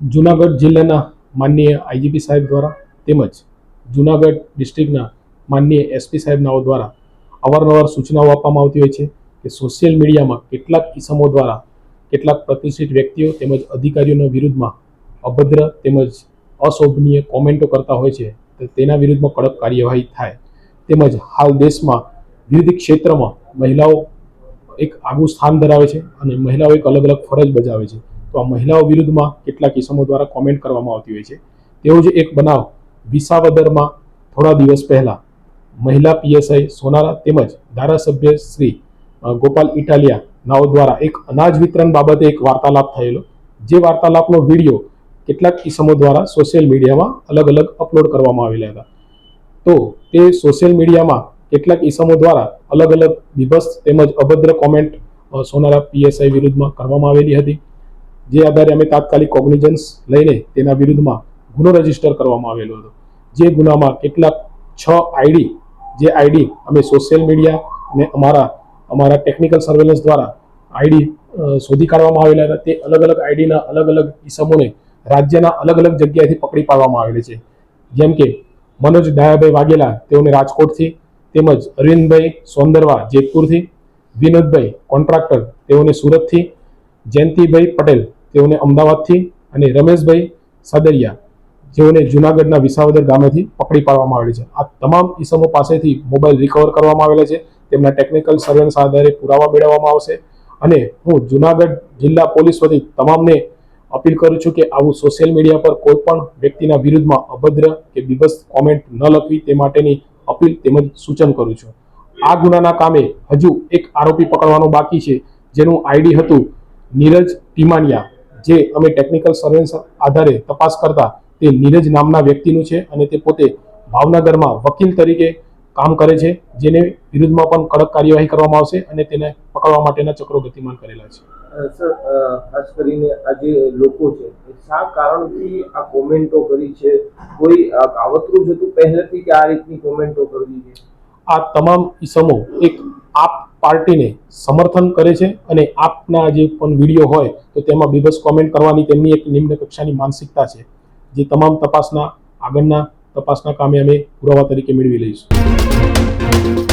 જુનાગઢ જિલ્લાના માનનીય આઈજીપી સાહેબ દ્વારા તેમજ જુનાગઢ ડિસ્ટ્રિક્ટના માનનીય એસપી સાહેબનાઓ દ્વારા અવારનવાર સૂચનાઓ આપવામાં આવતી હોય છે કે સોશિયલ મીડિયામાં કેટલાક ઇસમો દ્વારા કેટલાક પ્રતિષ્ઠિત વ્યક્તિઓ તેમજ અધિકારીઓના વિરુદ્ધમાં અભદ્ર તેમજ અશોભનીય કોમેન્ટો કરતા હોય છે તો તેના વિરુદ્ધમાં કડક કાર્યવાહી થાય. તેમજ હાલ દેશમાં વિવિધ ક્ષેત્રમાં મહિલાઓ એક આગવું સ્થાન ધરાવે છે અને મહિલાઓ એક અલગ અલગ ફરજ બજાવે છે. તો આ મહિલાઓ વિરુદ્ધમાં કેટલાક કિસ્સાઓ દ્વારા કોમેન્ટ કરવામાં આવતી હોય છે. તેવો જ એક બનાવ વિસાવદરમાં થોડા દિવસ પહેલા મહિલા પીએસઆઈ સોનારા તેમજ ધારાસભ્ય શ્રી ગોપાલ ઇટાલિયા નાઓ દ્વારા એક અનાજ વિતરણ બાબતે એક વાર્તાલાપ થયેલો. જે વાર્તાલાપનો વીડિયો કેટલાક કિસ્સાઓ દ્વારા સોશિયલ મીડિયામાં અલગ અલગ અપલોડ કરવામાં આવેલા હતા. તો તે સોશિયલ મીડિયામાં કેટલાક ઇસમો દ્વારા અલગ અલગ વિભસ તેમજ અભદ્ર કોમેન્ટ સોનારા પીએસઆઈ વિરુદ્ધમાં કરવામાં આવેલી હતી. જે આધારે અમે તાત્કાલિક કોગ્નિઝન્સ લઈને તેના વિરુદ્ધમાં ગુનો રજિસ્ટર કરવામાં આવેલો હતો. જે ગુનામાં કેટલાક છ આઈડી જે આઈડી અમે સોશિયલ મીડિયા અને અમારા અમારા ટેકનિકલ સર્વેલન્સ દ્વારા આઈડી શોધી કાઢવામાં આવેલા હતા. તે અલગ અલગ આઈડીના અલગ અલગ ઇસમોને રાજ્યના અલગ અલગ જગ્યાએથી પકડી પાડવામાં આવેલી છે. જેમ કે મનોજ ડાયાભાઈ વાઘેલા, તેઓને રાજકોટથી, તેમજ અરવિંદભાઈ સોંદરવા જેતપુરથી, વિનોદભાઈ કોન્ટ્રાક્ટર, તેઓને સુરતથી, જયંતિભાઈ પટેલ તેઓને અમદાવાદથી અને રમેશભાઈ સાદરિયા જેઓને જુનાગઢના વિસાવદર ગામેથી પકડી પાડવામાં આવેલી છે. આ તમામ ઈસમો પાસેથી મોબાઈલ રિકવર કરવામાં આવેલા છે. તેમના ટેકનિકલ સર્વેલન્સ આધારે પુરાવા મેળવવામાં આવશે. અને હું જુનાગઢ જિલ્લા પોલીસ વતી તમામને અપીલ કરું છું કે આવું સોશિયલ મીડિયા પર કોઈ પણ વ્યક્તિના વિરુદ્ધમાં અભદ્ર કે બીબસ કોમેન્ટ ન લખવી તે માટેની અપીલ તેમજ સૂચન કરું છું. આ ગુનાના કામે હજુ એક આરોપી પકડવાનો બાકી છે. જેનું આઈડી હતું નીરજ ટીમાનિયા. જે અમે ટેકનિકલ સર્વેલન્સ આધારે તપાસ કરતા તે નીરજ નામના વ્યક્તિનું છે અને તે પોતે ભાવનગરમાં વકીલ તરીકે કામ કરે છે જેને વિરુદ્ધમાં પણ કડક કાર્યવાહી કરવામાં આવશે અને તેને પકડવા માટેના ચક્રો ગતિમાન કરેલા છે. સર ખાસ કરીને આ જે લોકો છે એ શા કારણથી આ કોમેન્ટો કરી છે? કોઈ આવતરું કાવતરું જ હતું પહેલેથી કે આ રીતની કોમેન્ટો કરવી છે? આ તમામ ઈસમો એક આપ પાર્ટીને સમર્થન કરે છે અને આપના જે પણ વીડિયો હોય તો તેમાં બીભત્સ કોમેન્ટ કરવાની તેમની એક નિમ્ન કક્ષાની માનસિકતા છે, જે તમામ તપાસના આગળના તપાસના કામે અમે પુરાવા તરીકે મેળવી લઈશું.